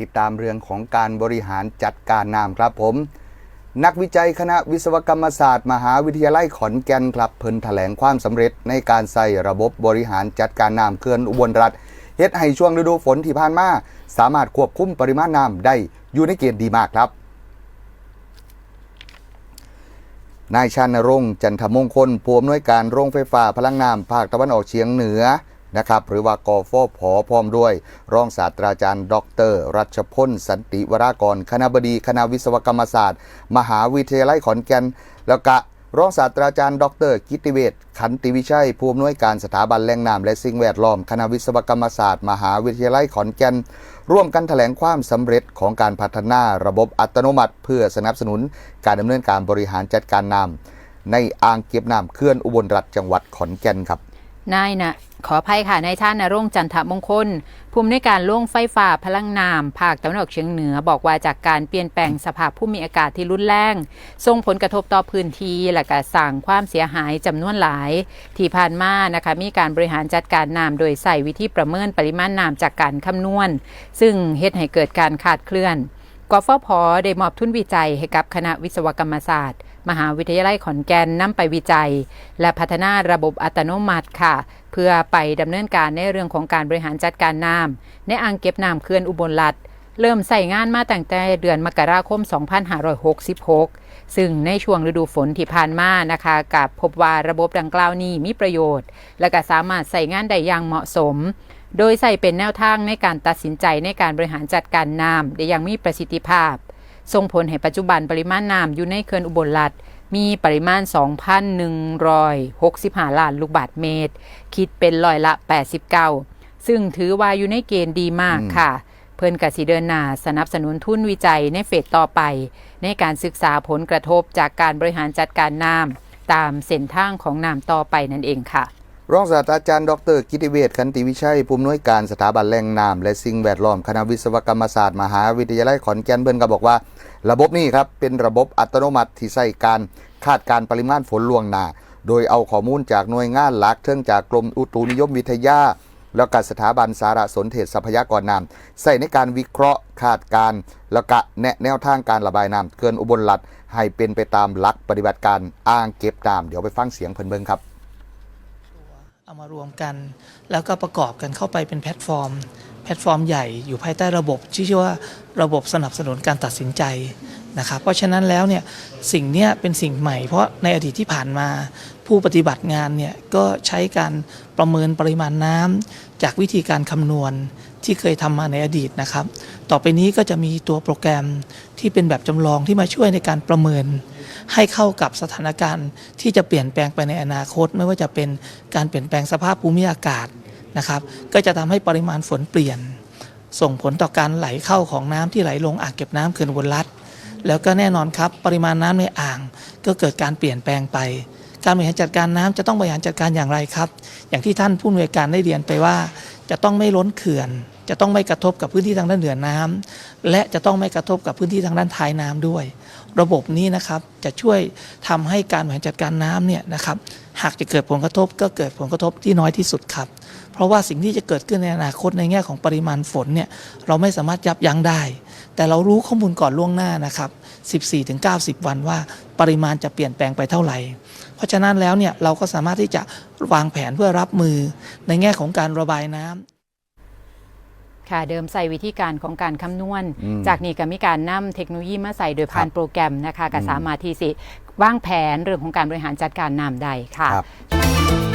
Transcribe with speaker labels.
Speaker 1: ติดตามเรื่องของการบริหารจัดการน้ำครับผม นักวิจัยคณะวิศวกรรมศาสตร์ มหาวิทยาลัยขอนแก่นครับเพิ่นแถลงความสำเร็จในการใส่ระบบบริหารจัดการน้ำเขื่อนอุบลรัฐเฮ็ดให้ช่วงฤดูฝนที่ผ่านมาสามารถควบคุมปริมาณน้ำได้อยู่ในเกณฑ์ดีมากครับนายชานรงค์จันทมงคลผู้อำนวยการโรงไฟฟ้าพลังงานภาคตะวันออกเฉียงเหนือ นะครับหรือว่ากอฟผพร้อมด้วย รองศาสตราจารย์ ดร รัชพลสันติวรากร คณะบดีคณะวิศวกรรมศาสตร์ มหาวิทยาลัยขอนแก่น แล้วก็รองศาสตราจารย์ ดร กิติเวชขันติวิชัย ผู้อำนวยการสถาบันแหล่งน้ำและสิ่งแวดล้อม คณะวิศวกรรมศาสตร์ มหาวิทยาลัยขอนแก่น ร่วมกันแถลงความสำเร็จของการพัฒนาระบบอัตโนมัติ เพื่อสนับสนุนการดำเนินการบริหารจัดการน้ำในอ่างเก็บน้ำเขื่อนอุบลรัฐจังหวัดขอนแก่นครับ
Speaker 2: นายนะขออภัยค่ะนายชาตินรงจันทมงคลภูมิในการโล่งไฟฟ้าพลังน้ำภาคตะวันออกเฉียงเหนือ บอกว่าจากการเปลี่ยนแปลงสภาพภูมิอากาศที่รุนแรงส่งผลกระทบต่อพื้นที่และก็สร้างความเสียหายจำนวนหลาย ที่ผ่านมานะคะมีการบริหารจัดการน้ำโดยใส่วิธีประเมินปริมาณน้ำจากการคำนวณ ซึ่งเฮ็ดให้เกิดการขาดเคลื่อนกฟผได้มอบทุนวิจัยให้กับคณะวิศวกรรมศาสตร์ มหาวิทยาลัยขอนแก่นนำไปวิจัย และพัฒนาระบบอัตโนมัติค่ะ เพื่อไปดำเนินการในเรื่องของการบริหารจัดการน้ำในอ่างเก็บน้ำเขื่อนอุบลรัฐเริ่มใส่งานมาตั้งแต่เดือนมกราคม 2566 ซึ่งในช่วงฤดูฝนที่ผ่านมานะคะกับพบว่าระบบดังกล่าวนี้มีประโยชน์ และก็สามารถใส่งานได้อย่างเหมาะสม โดยใส่เป็นแนวทางในการตัดสินใจในการบริหารจัดการน้ำได้อย่างมีประสิทธิภาพ ส่งผลให้ปัจจุบันปริมาณน้ำอยู่ในเขื่อนอุบลรัฐมีปริมาณ 2,165 ล้านลูกบาศก์เมตร คิดเป็นร้อยละ 89 ซึ่งถือว่าอยู่ในเกณฑ์ดีมากค่ะ เพิ่อนกสิเดินนาสนับสนุนทุนวิจัยในเฟสต่อไป ในการศึกษาผลกระทบจากการบริหารจัดการน้ำตามเส้นทางของน้ำต่อไปนั่นเองค่ะ
Speaker 1: รองศาสตราจารย์ดรกิติเวชขันติวิชัยผู้อำนวยการสถาบันแหล่งน้ำและสิ่งแวดล้อมคณะวิศวกรรมศาสตร์มหาวิทยาลัยขอนแก่นเบิ่นก็บอกว่า ระบบนี้ครับเป็นระบบอัตโนมัติที่ใส่การคาดการปริมาณฝนล่วงหน้า โดยเอาข้อมูลจากหน่วยงานหลักเทิงจากกรมอุตุนิยมวิทยา แล้วก็สถาบันสารสนเทศทรัพยากรน้ำใส่ในการวิเคราะห์คาดการแล้วก็แนะแนวทางการระบายน้ำเกินอุบลรัฐให้เป็นไปตามหลักปฏิบัติการอ่างเก็บน้ำเดี๋ยวไปฟังเสียงเพิ่นเบิ่งครับ
Speaker 3: เอามารวมกัน แล้วก็ประกอบกันเข้าไปเป็นแพลตฟอร์ม แพลตฟอร์มใหญ่อยู่ภายใต้ระบบที่ชื่อว่าระบบสนับสนุนการตัดสินใจนะครับเพราะฉะนั้นแล้วเนี่ยสิ่งนี้เป็นสิ่งใหม่ เพราะในอดีตที่ผ่านมาผู้ปฏิบัติงานเนี่ยก็ใช้การประเมินปริมาณน้ำจากวิธีการคำนวณที่เคยทำมาในอดีตนะครับ ต่อไปนี้ก็จะมีตัวโปรแกรม ที่เป็นแบบจำลองที่มาช่วยในการประเมิน ให้เข้ากับสถานการณ์ที่จะเปลี่ยนแปลงไปในอนาคต ไม่ว่าจะเป็นการเปลี่ยนแปลงสภาพภูมิอากาศนะครับ ก็จะทำให้ปริมาณฝนเปลี่ยน ส่งผลต่อการไหลเข้าของน้ำที่ไหลลงอ่างเก็บน้ำเขื่อนอุบลรัฐแล้วก็แน่นอนครับ ปริมาณน้ำในอ่าง ก็เกิดการเปลี่ยนแปลงไป การบริหารจัดการน้ำจะต้องบริหารจัดการอย่างไรครับ อย่างที่ท่านผู้อำนวยการได้เรียนไปว่า จะต้องไม่ล้นเขื่อน จะต้องไม่กระทบกับพื้นที่ทางด้านเหนือน้ำและจะต้องไม่กระทบกับพื้นที่ทางด้านท้ายน้ำด้วย ระบบนี้นะครับจะช่วยทำให้การบริหารจัดการน้ำเนี่ยนะครับหากจะเกิดผลกระทบก็เกิดผลกระทบที่น้อยที่สุดครับ เพราะว่าสิ่งที่จะเกิดขึ้นในอนาคตในแง่ของปริมาณฝนเนี่ยเราไม่สามารถยับยั้งได้ แต่เรารู้ข้อมูลก่อนล่วงหน้านะครับ 14-90 วันว่าปริมาณจะเปลี่ยนแปลงไปเท่าไหร่ เพราะฉะนั้นแล้วเนี่ยเราก็สามารถที่จะวางแผนเพื่อรับมือในแง่ของการระบายน้ำ
Speaker 2: ค่ะเดิมใส่วิธีการของการคำนวณ
Speaker 1: อืม
Speaker 2: จากนี้ก็มีการนำเทคโนโลยีมาใส่โดยผ่าน
Speaker 1: ครับ
Speaker 2: โปรแกรมนะคะก็
Speaker 1: อืม
Speaker 2: สามารถที่สิวางแผนเรื่องของการบริหารจัดการน้ำได้ค่ะ
Speaker 1: ครับ